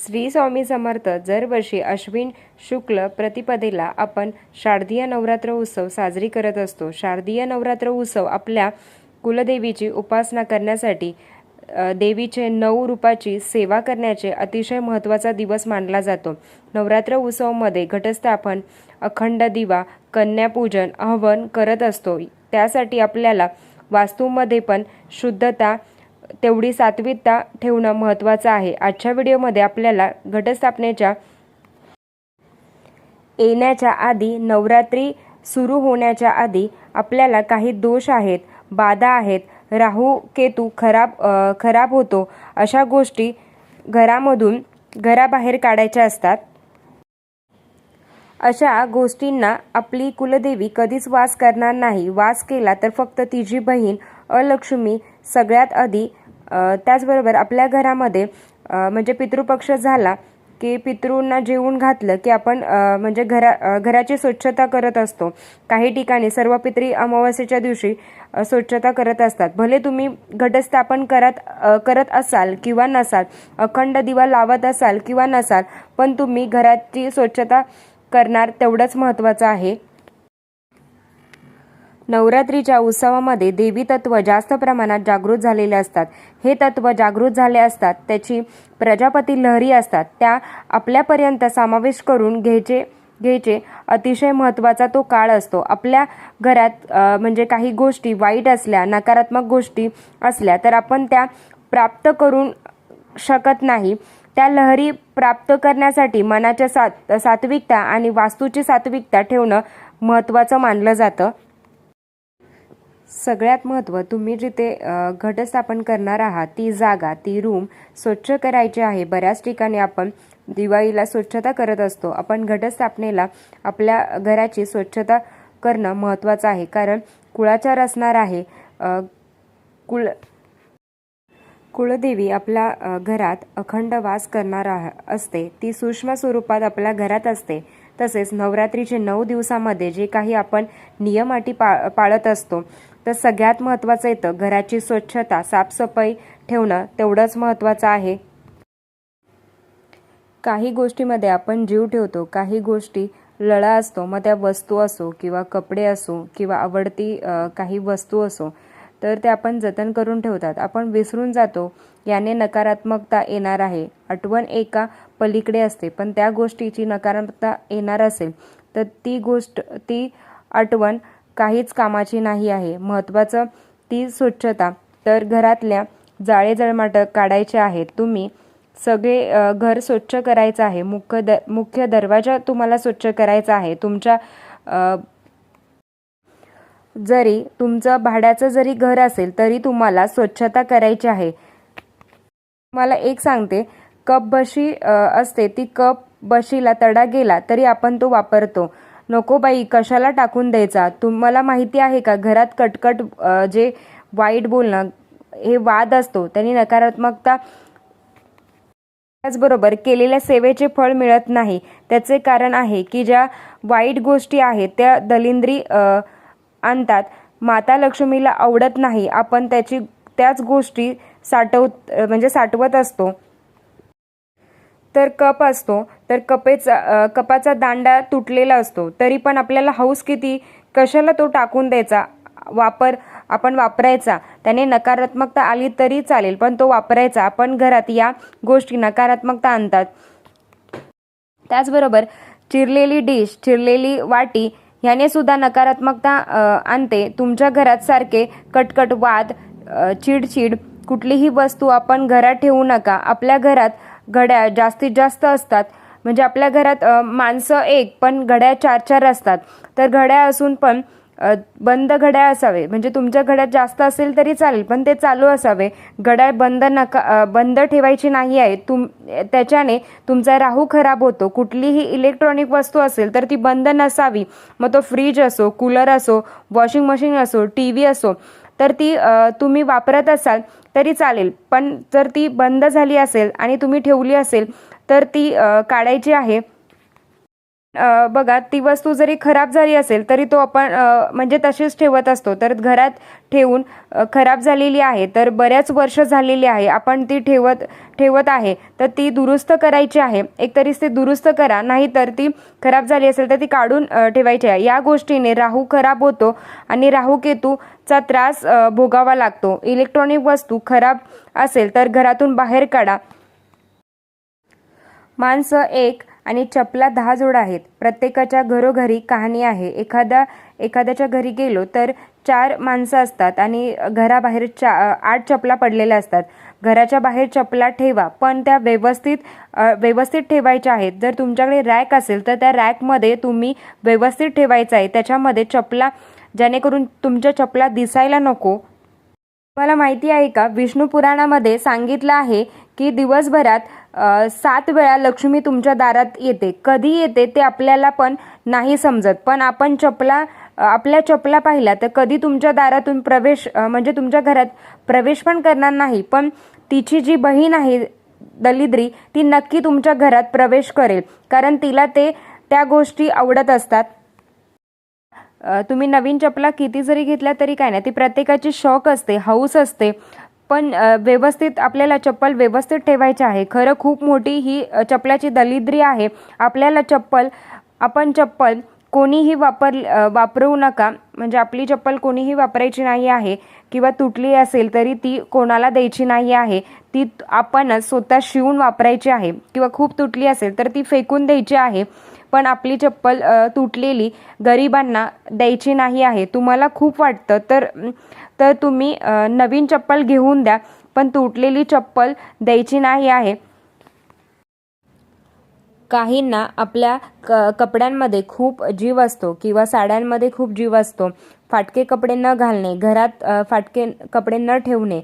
श्री स्वामी समर्थ दरवर्षी अश्विन शुक्ल प्रतिपदेला आपण शारदीय नवरात्र उत्सव साजरी करत असतो. शारदीय नवरात्र उत्सव आपल्या कुलदेवीची उपासना करण्यासाठी देवीचे नऊ रूपाची सेवा करण्याचे अतिशय महत्त्वाचा दिवस मानला जातो. नवरात्र उत्सवामध्ये घटस्थापन अखंड दिवा कन्यापूजन हवन करत असतो. त्यासाठी आपल्याला वास्तूमध्ये पण शुद्धता तेवढी सात्विकता ठेवणं महत्त्वाचं आहे. आजच्या व्हिडिओमध्ये आपल्याला घटस्थापनेच्या येण्याच्या आधी नवरात्री सुरू होण्याच्या आधी आपल्याला काही दोष आहेत बाधा आहेत. राहू केतू खराब खराब होतो. अशा गोष्टी घरामधून घराबाहेर काढायच्या असतात. अशा गोष्टींना आपली कुलदेवी कधीच वास करणार नाही. वास केला तर फक्त तिची बहीण अलक्ष्मी सगळ्यात आधी त्याचबरोबर आपल्या घरामध्ये म्हणजे पितृपक्ष झाला की पितृंना जेवून घातलं की आपण म्हणजे घरा घराची स्वच्छता करत असतो. काही ठिकाणी सर्व पित्री अमावस्येच्या दिवशी स्वच्छता करत असतात. भले तुम्ही घटस्थापन करत करत असाल किंवा नसाल अखंड दिवा लावत असाल किंवा नसाल पण तुम्ही घराची स्वच्छता करणार तेवढंच महत्त्वाचं आहे. नवरात्रीच्या उत्सवामध्ये देवी तत्व जास्त प्रमाणात जागृत झालेले असतात. हे तत्व जागृत झाले असतात त्याची प्रजापती लहरी असतात. त्या आपल्यापर्यंत समावेश करून घ्यायचे घ्यायचे अतिशय महत्त्वाचा तो काळ असतो. आपल्या घरात म्हणजे काही गोष्टी वाईट असल्या नकारात्मक गोष्टी असल्या तर आपण त्या प्राप्त करून शकत नाही. त्या लहरी प्राप्त करण्यासाठी मनाच्या सात सात्विकता आणि वास्तूची सात्विकता ठेवणं महत्त्वाचं मानलं जातं. सगळ्यात महत्त्व तुम्ही जिथे घटस्थापन करणार आहात ती जागा ती रूम स्वच्छ करायची आहे. बऱ्याच ठिकाणी आपण दिवाळीला स्वच्छता करत असतो. आपण घटस्थापनेला आपल्या घराची स्वच्छता करणं महत्त्वाचं आहे. कारण कुळाचार असणार आहे. कुळ कुळदेवी आपल्या घरात अखंड वास करणार असते. ती सूक्ष्म स्वरूपात आपल्या घरात असते. तसेच नवरात्रीचे नऊ दिवसामध्ये जे काही आपण नियम अटी पा पाळत असतो तर सगळ्यात महत्त्वाचं येतं घराची स्वच्छता साफसफाई ठेवणं तेवढंच महत्त्वाचं आहे. काही गोष्टीमध्ये आपण जीव ठेवतो काही गोष्टी लळा असतो मग त्या वस्तू असो किंवा कपडे असो किंवा आवडती काही वस्तू असो तर ते आपण जतन करून ठेवतात. आपण विसरून जातो याने नकारात्मकता येणार आहे. आठवण एका पलीकडे असते पण त्या गोष्टीची नकारात्मकता येणार असेल तर ती गोष्ट ती आठवण काहीच कामाची नाही आहे. महत्त्वाचं ती स्वच्छता. तर घरातल्या जाळे जळमाट काढायचे आहेत. तुम्ही सगळे घर स्वच्छ करायचं आहे. मुख्य द मुख्य दरवाजा तुम्हाला स्वच्छ करायचा आहे. तुमच्या जरी तुमचं भाड्याचं जरी घर असेल तरी तुम्हाला स्वच्छता करायची आहे. मला एक सांगते. कप बशी असते. ती कप बशीला तडा गेला तरी आपण तो वापरतो. नको बाई कशाला टाकून द्यायचा? तुम्हाला माहिती आहे का घरात कटकट जे वाईट बोलणं हे वाद असतो. त्यांनी नकारात्मकता त्याचबरोबर केलेल्या सेवेचे फळ मिळत नाही. त्याचे कारण आहे की ज्या वाईट गोष्टी आहेत त्या दलिंद्री आणतात. माता लक्ष्मीला आवडत नाही. आपण त्याची त्याच गोष्टी साठवत म्हणजे साठवत असतो. तर कप असतो तर कपेचा कपाचा दांडा तुटलेला असतो. तरी पण आपल्याला हौस किती? कशाला तो टाकून द्यायचा? वापर आपण वापरायचा. त्याने नकारात्मकता आली तरी चालेल पण तो वापरायचा. आपण घरात या गोष्टी नकारात्मकता आणतात. त्याचबरोबर चिरलेली डिश चिरलेली वाटी ह्याने सुद्धा नकारात्मकता आणते. तुमच्या घरात सारखे कटकट वाद चिडचिड कुठलीही वस्तू आपण घरात ठेवू नका. आपल्या घरात घड्याळ जास्तीत जास्त असतात. म्हणजे आपल्या घरात माणसं एक पण घड्याळ चार चार असतात. तर घड्याळ असून पण बंद घड्याळ असावे. म्हणजे तुमच्या घड्यात जास्त असेल तरी चालेल पण ते चालू असावे. घड्याळ बंद नका बंद ठेवायची नाही आहे. तुम त्याच्याने तुमचा राहू खराब होतो. कुठलीही इलेक्ट्रॉनिक वस्तू असेल तर ती बंद नसावी. मग तो फ्रीज असो कूलर असो वॉशिंग मशीन असो टी व्ही असो तर ती तुम्ही वापरत असाल तरी चालेल. पण जर ती बंद झाली असेल आणि तुम्ही ठेवली असेल तर ती काढायची आहे. बघा ती वस्तू जरी खराब झाली असेल तरी तो आपण म्हणजे तशीच ठेवत असतो. तर घरात ठेवून खराब झालेली आहे तर बऱ्याच वर्ष झालेली आहे आपण ती ठेवत ठेवत आहे तर ती दुरुस्त करायची आहे. एकतरीच ती दुरुस्त करा नाहीतर ती खराब झाली असेल तर ती काढून ठेवायची आहे. या गोष्टीने राहू खराब होतो आणि राहू केतूचा त्रास भोगावा लागतो. इलेक्ट्रॉनिक वस्तू खराब असेल तर घरातून बाहेर काढा. माणसं एक आणि चपला दहा जोडा आहेत. प्रत्येकाच्या घरोघरी कहाणी आहे. एखादा एखाद्याच्या घरी गेलो तर चार माणसं असतात आणि घराबाहेर चा आठ चपला पडलेल्या असतात. घराच्या बाहेर चपला ठेवा पण त्या व्यवस्थित व्यवस्थित ठेवायच्या आहेत. जर तुमच्याकडे रॅक असेल तर त्या रॅकमध्ये तुम्ही व्यवस्थित ठेवायचं आहे. त्याच्यामध्ये चपला जेणेकरून तुमच्या चपला दिसायला नको. तुम्हाला माहिती आहे का? विष्णू पुराणामध्ये सांगितलं आहे की दिवसभरात सात वेळा लक्ष्मी तुमच्या दारात येते. कधी येते ते आपल्याला पण नाही समजत. पण आपण चपला आपल्या चपला पाहिल्या तर कधी तुमच्या दारातून प्रवेश म्हणजे तुमच्या घरात प्रवेश पण करणार नाही. पण तिची जी बहीण आहे दलिद्री ती नक्की तुमच्या घरात प्रवेश करेल. कारण तिला ते त्या गोष्टी आवडत असतात. तुम्ही नवीन चपला किती जरी घेतल्या तरी काय नाही. ती प्रत्येकाची शौक असते हौस असते. पण व्यवस्थित आपल्याला चप्पल व्यवस्थित ठेवायची आहे. खरं खूप मोठी ही अ, चपलाची दलिद्री आहे. आपल्याला चप्पल आपण चप्पल कोणीही वापर वापरू नका. म्हणजे आपली चप्पल कोणीही वापरायची नाही आहे किंवा तुटली असेल तरी ती कोणाला द्यायची नाही आहे. ती आपणच स्वतः शिवून वापरायची आहे. किंवा खूप तुटली असेल तर ती फेकून द्यायची आहे. पण आपली चप्पल तुटलेली गरिबांना द्यायची नाही आहे. तुम्हाला खूप वाटतं तर तर तुम्ही नवीन चप्पल घेऊन द्या पण तुटलेली चप्पल द्यायची नाही आहे. काहींना आपल्या क कपड्यांमध्ये खूप जीव असतो किंवा साड्यांमध्ये खूप जीव असतो. फाटके कपडे न घालणे घरात फाटके कपडे न ठेवणे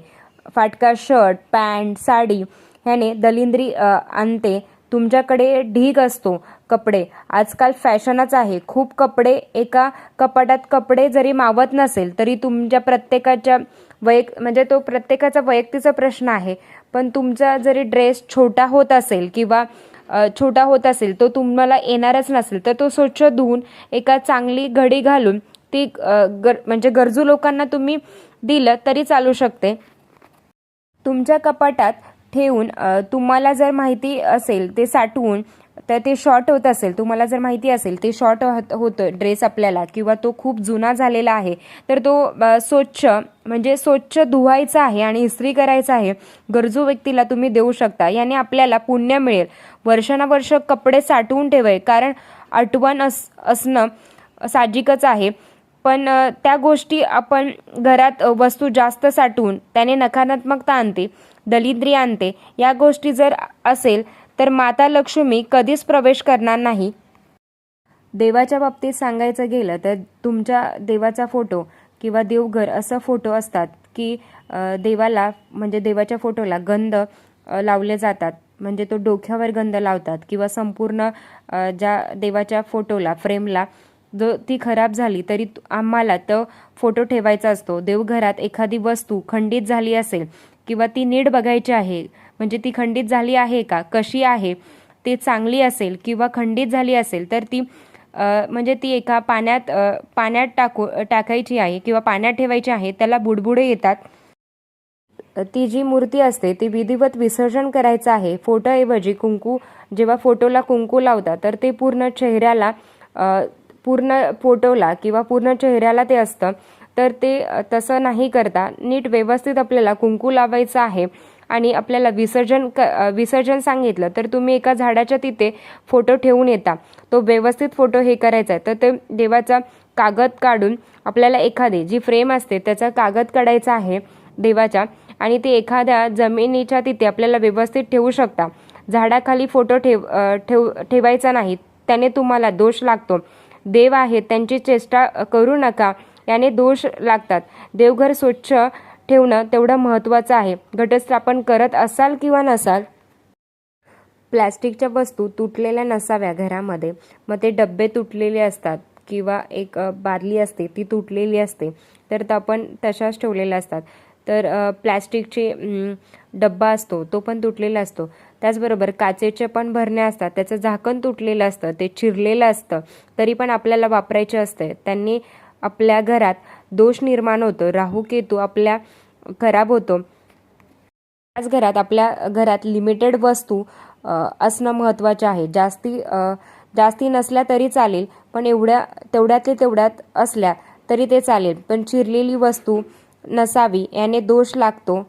फाटका शर्ट पॅन्ट साडी ह्याने दलिंद्री आणते. तुमच्याकडे ढीग असतो कपडे. आजकाल फॅशनच आहे. खूप कपडे एका कपाटात कपडे जरी मावत नसेल तरी तुमच्या प्रत्येकाच्या वैयक म्हणजे तो प्रत्येकाचा वैयक्तिकचा प्रश्न आहे. पण तुमचा जरी ड्रेस छोटा होत असेल किंवा छोटा होत असेल तो तुम्हाला येणारच नसेल तर तो स्वच्छ धुवून एका चांगली घडी घालून ती गर म्हणजे गरजू लोकांना तुम्ही दिलं तरी चालू शकते. तुमच्या कपाटात ठेवून तुम्हाला जर माहिती असेल ते साठवून तर ते शॉर्ट होत असेल तुम्हाला जर माहिती असेल ते शॉर्ट होतं ड्रेस आपल्याला किंवा तो खूप जुना झालेला आहे तर तो स्वच्छ म्हणजे स्वच्छ धुवायचा आहे आणि इस्त्री करायचा आहे गरजू व्यक्तीला तुम्ही देऊ शकता. याने आपल्याला पुण्य मिळेल. वर्षानुवर्ष कपडे साठवून ठेवाय कारण आठवण अस असणं साहजिकच आहे. पण त्या गोष्टी आपण घरात वस्तू जास्त साठवून त्याने नकारात्मकता आणते दलिद्री आणते या गोष्टी जर असेल तर माता लक्ष्मी कधीच प्रवेश करणार नाही. देवाच्या बाबतीत सांगायचं गेलं तर तुमच्या देवाचा फोटो किंवा देवघर असं फोटो असतात की देवाला म्हणजे देवाच्या फोटोला गंध लावले जातात. म्हणजे तो डोक्यावर गंध लावतात किंवा संपूर्ण ज्या देवाच्या फोटोला फ्रेमला जर ती खराब झाली तरी आम्हाला तर फोटो ठेवायचा असतो. देवघरात एखादी वस्तू खंडित झाली असेल किंवा ती नीट बघायची आहे म्हणजे ती खंडित झाली आहे का कशी आहे ती चांगली असेल किंवा खंडित झाली असेल तर ती म्हणजे ती एका पाण्यात पाण्यात टाकू टाकायची आहे किंवा पाण्यात ठेवायची आहे त्याला बुडबुडे येतात. ती जी मूर्ती असते ती विधिवत विसर्जन करायचं आहे. फोटोऐवजी कुंकू जेव्हा फोटोला कुंकू लावतात तर ते पूर्ण चेहऱ्याला पूर्ण फोटोला किंवा पूर्ण चेहऱ्याला ते असतं तर ते तसं नाही करता. नीट व्यवस्थित आपल्याला कुंकू लावायचं आहे आणि आपल्याला विसर्जन क विसर्जन सांगितलं तर तुम्ही एका झाडाच्या तिथे फोटो ठेवून येता. तो व्यवस्थित फोटो हे करायचा आहे. तर ते देवाचा कागद काढून आपल्याला एखादी जी फ्रेम असते त्याचा कागद काढायचा आहे देवाच्या आणि ते एखाद्या जमिनीच्या तिथे आपल्याला व्यवस्थित ठेवू शकता. झाडाखाली फोटो ठेव ठेव ठेवायचा नाही त्याने तुम्हाला दोष लागतो. देव आहेत त्यांची चेष्टा करू नका याने दोष लागतात. देवघर स्वच्छ ठेवणं तेवढं महत्त्वाचं आहे. घटस्थापन करत असाल किंवा नसाल प्लॅस्टिकच्या वस्तू तुटलेल्या नसाव्या घरामध्ये. मग ते डब्बे तुटलेले असतात किंवा एक बादली असते ती तुटलेली असते तर आपण तशाच ठेवलेल्या असतात. तर अ, प्लॅस्टिकचे डब्बा असतो तो पण तुटलेला असतो. त्याचबरोबर काचेचे पण भरणे असतात त्याचं झाकण तुटलेलं असतं ते चिरलेलं असतं तरी पण आपल्याला वापरायचे असते. त्यांनी आपल्या घरात दोष निर्माण होतो. राहू केतू आपल्या खराब होतो. त्याच घरात आपल्या घरात लिमिटेड वस्तू असणं महत्त्वाचे आहे. जास्ती जास्ती नसल्या तरी चालेल पण एवढ्या तेवढ्यातले तेवढ्यात असल्या तरी ते चालेल. पण चिरलेली वस्तू नसावी याने दोष लागतो.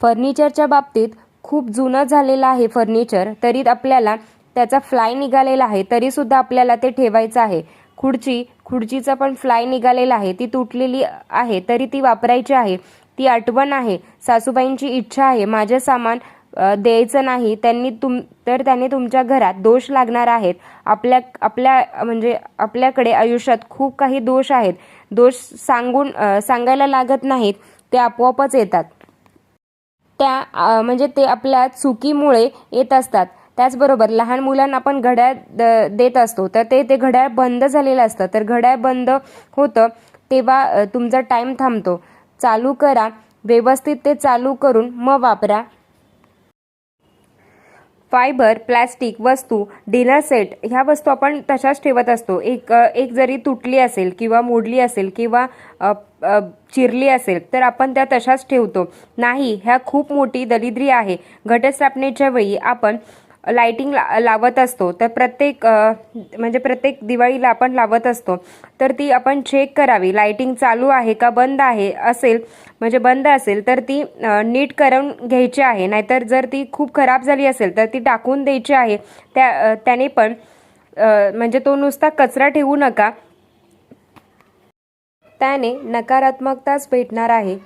फर्निचरच्या बाबतीत खूप जुनं झालेलं आहे फर्निचर तरी आपल्याला त्याचा फ्लाय निघालेला आहे तरी सुद्धा आपल्याला ते ठेवायचं आहे. खुर्ची खुर्चीचा पण फ्लाय निघालेला आहे ती तुटलेली आहे तरी ती वापरायची आहे. ती आठवण आहे सासूबाईंची इच्छा आहे माझे सामान द्यायचं नाही त्यांनी तुम तर त्यांनी तुमच्या घरात दोष लागणार आहेत. आपल्या आपल्या म्हणजे आपल्याकडे आयुष्यात खूप काही दोष आहेत. दोष सांगून सांगायला लागत नाहीत ते आपोआपच येतात. त्या म्हणजे ते आपल्या चुकीमुळे येत असतात. त्याचबरोबर लहान मुलांना आपण घड्याळ द- देत असतो. तर ते ते घड्याळ बंद झालेलं असतं. तर घड्याळ बंद होतं तेव्हा तुमचा टाईम थांबतो. चालू करा. व्यवस्थित ते चालू करून मग वापरा. फायबर प्लॅस्टिक वस्तू डिनर सेट ह्या वस्तू आपण तशाच ठेवत असतो. एक एक जरी तुटली असेल किंवा मोडली असेल किंवा चिरली असेल तर आपण त्या तशाच ठेवतो. नाही ह्या खूप मोठी दरिद्री आहे. घटस्थापनेच्या वेळी आपण लाइटिंग ला लावत असतो. तर प्रत्येक म्हणजे प्रत्येक दिवाळीला आपण लावत असतो. तर ती आपण चेक करावी. लायटिंग चालू आहे का बंद आहे असेल म्हणजे बंद असेल तर ती नीट करून घ्यायची आहे. नाहीतर जर ती खूप खराब झाली असेल तर ती टाकून द्यायची आहे. त्या त्याने पण म्हणजे तो नुसता कचरा ठेवू नका. त्याने नकारात्मकताच भेटणार आहे.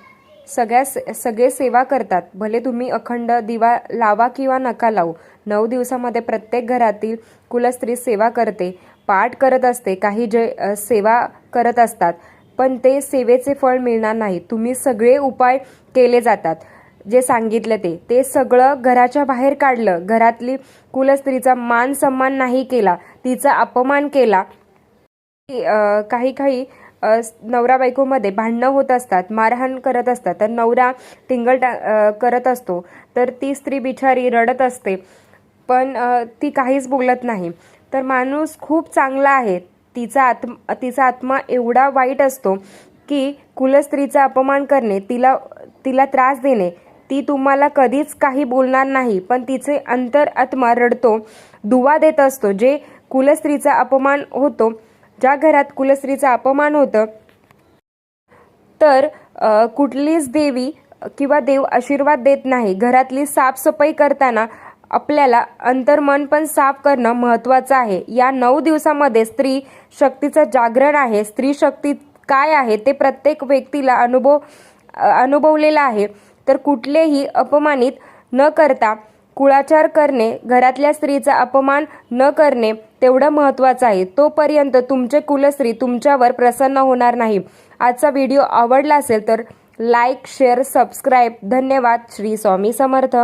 सगळ्या सगळे सेवा करतात. भले तुम्ही अखंड दिवा लावा किंवा नका लावू नऊ दिवसामध्ये प्रत्येक घरातील कुलस्त्री सेवा करते पाठ करत असते काही जे सेवा करत असतात पण ते सेवेचे फळ मिळणार नाही. तुम्ही सगळे उपाय केले जातात. जे सांगितलं ते ते सगळं घराच्या बाहेर काढलं घरातली कुलस्त्रीचा मान सन्मान नाही केला तिचा अपमान केला काही काही नवरा बायकोमध्ये भांडणं होत असतात मारहाण करत असतात तर नवरा टिंगल टा करत असतो तर ती स्त्री बिचारी रडत असते पण ती काहीच बोलत नाही. तर माणूस खूप चांगला आहे तिचा आत्म तिचा आत्मा एवढा वाईट असतो की कुलस्त्रीचा अपमान करणे तिला तिला त्रास देणे ती तुम्हाला कधीच काही बोलणार नाही पण तिचे अंतर आत्मा रडतो दुवा देत असतो जे कुलस्त्रीचा अपमान होतो ज्या घरात कुलस्त्रीचा अपमान होतं तर कुठलीच देवी किंवा देव आशीर्वाद देत नाही. घरातली साफसफाई करताना आपल्याला अंतर्मन पण साफ करणं महत्त्वाचं आहे. या नऊ दिवसामध्ये स्त्री शक्तीचं जागरण आहे. स्त्री शक्ती काय आहे ते प्रत्येक व्यक्तीला अनुभव अनुभवलेलं अनुभवलेला आहे. तर कुठलेही अपमानित न करता कुळाचार करणे घरातल्या स्त्रीचा अपमान न करणे तेवढं महत्त्वाचं आहे. तोपर्यंत तुमचे कुलस्त्री तुमच्यावर प्रसन्न होणार नाही. आजचा व्हिडिओ आवडला असेल तर लाईक शेअर सबस्क्राईब. धन्यवाद. श्री स्वामी समर्थ.